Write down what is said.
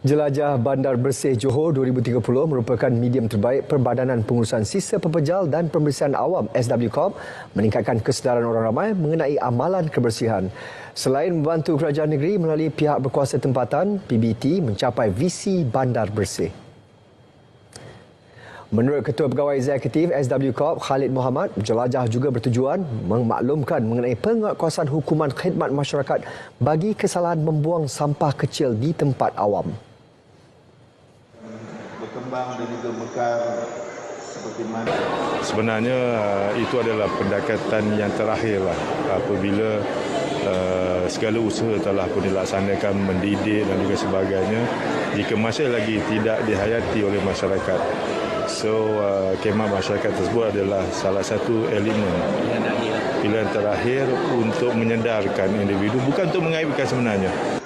Jelajah Bandar Bersih Johor 2030 merupakan medium terbaik Perbadanan Pengurusan Sisa Pepejal dan Pembersihan Awam SW Corp meningkatkan kesedaran orang ramai mengenai amalan kebersihan. Selain membantu kerajaan negeri melalui pihak berkuasa tempatan, PBT mencapai visi Bandar Bersih. Menurut Ketua Pegawai Eksekutif SW Corp Khalid Muhammad, jelajah juga bertujuan memaklumkan mengenai penguatkuasaan hukuman khidmat masyarakat bagi kesalahan membuang sampah kecil di tempat awam. Berkembang dan juga mekar seperti mana? Sebenarnya uh, itu adalah pendekatan yang terakhir lah. Apabila uh, segala usaha telah pun dilaksanakan mendidik dan juga sebagainya jika masih lagi tidak dihayati oleh masyarakat. So uh, kemah masyarakat tersebut adalah salah satu elemen. Pilihan terakhir. Untuk menyedarkan individu bukan untuk mengaibkan sebenarnya